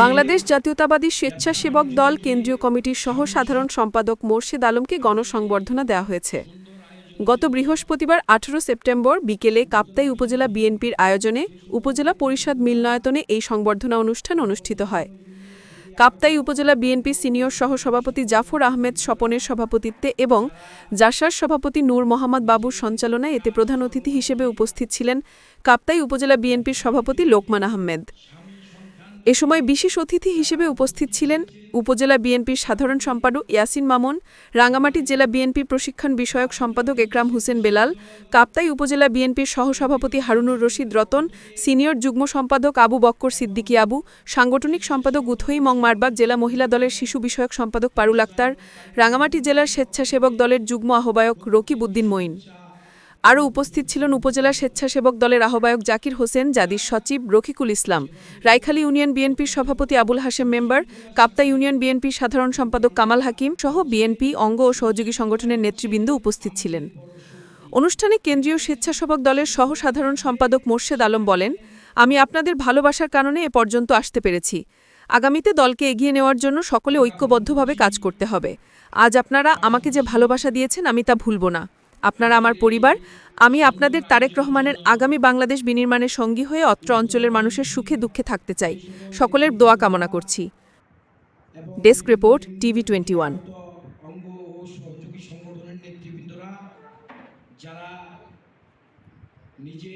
বাংলাদেশ জাতীয়তাবাদী স্বেচ্ছাসেবক দল কেন্দ্রীয় কমিটির সহ সাধারণ সম্পাদক মোর্শেদ আলমকে গণসংবর্ধনা দেওয়া হয়েছে। গত বৃহস্পতিবার আঠারো সেপ্টেম্বর বিকেলে কাপ্তাই উপজেলা বিএনপির আয়োজনে উপজেলা পরিষদ মিলনায়তনে এই সংবর্ধনা অনুষ্ঠান অনুষ্ঠিত হয়। কাপ্তাই উপজেলা বিএনপি সিনিয়র সহ সভাপতি জাফর আহমেদ স্বপনের সভাপতিত্বে এবং জাসার সভাপতি নূর মোহাম্মদ বাবুর সঞ্চালনায় এতে প্রধান অতিথি হিসেবে উপস্থিত ছিলেন কাপ্তাই উপজেলা বিএনপির সভাপতি লোকমান আহমেদ। এ সময় বিশেষ অতিথি হিসেবে উপস্থিত ছিলেন উপজেলা বিএনপির সাধারণ সম্পাদক ইয়াসিন মামুন, রাঙ্গামাটি জেলা বিএনপি প্রশিক্ষণ বিষয়ক সম্পাদক একরাম হোসেন বেলাল, কাপ্তাই উপজেলা বিএনপির সহসভাপতি হারুনুর রশিদ রতন, সিনিয়র যুগ্ম সম্পাদক আবু বক্কর সিদ্দিকী আবু, সাংগঠনিক সম্পাদক উথই মং মারবাগ জেলা মহিলা দলের শিশু বিষয়ক সম্পাদক পারুল আক্তার, রাঙ্গামাটি জেলার স্বেচ্ছাসেবক দলের যুগ্ম আহ্বায়ক রকিব উদ্দিন মঈন। আরও উপস্থিত ছিলেন উপজেলা স্বেচ্ছাসেবক দলের আহ্বায়ক জাকির হোসেন জাদির সচিব রকিকুল ইসলাম রাইখালী ইউনিয়ন বিএনপির সভাপতি আবুল হাশেম মেম্বার, কাপ্তা ইউনিয়ন বিএনপির সাধারণ সম্পাদক কামাল হাকিম সহ বিএনপি অঙ্গ ও সহযোগী সংগঠনের নেতৃবৃন্দ উপস্থিত ছিলেন। অনুষ্ঠানে কেন্দ্রীয় স্বেচ্ছাসেবক দলের সহ সাধারণ সম্পাদক মোর্শেদ আলম বলেন, আমি আপনাদের ভালোবাসার কারণে এ পর্যন্ত আসতে পেরেছি। আগামীতে দলকে এগিয়ে নেওয়ার জন্য সকলে ঐক্যবদ্ধভাবে কাজ করতে হবে। আজ আপনারা আমাকে যে ভালোবাসা দিয়েছেন আমি তা ভুলব না। আপনারা আমার পরিবার, আমি আপনাদের তারেক রহমানের আগামী বাংলাদেশ বিনির্মাণের সঙ্গী হয়ে অত্র অঞ্চলের মানুষের সুখে দুঃখে থাকতে চাই। সকলের দোয়া কামনা করছি। Desk report, TV twenty one. যারা নিজে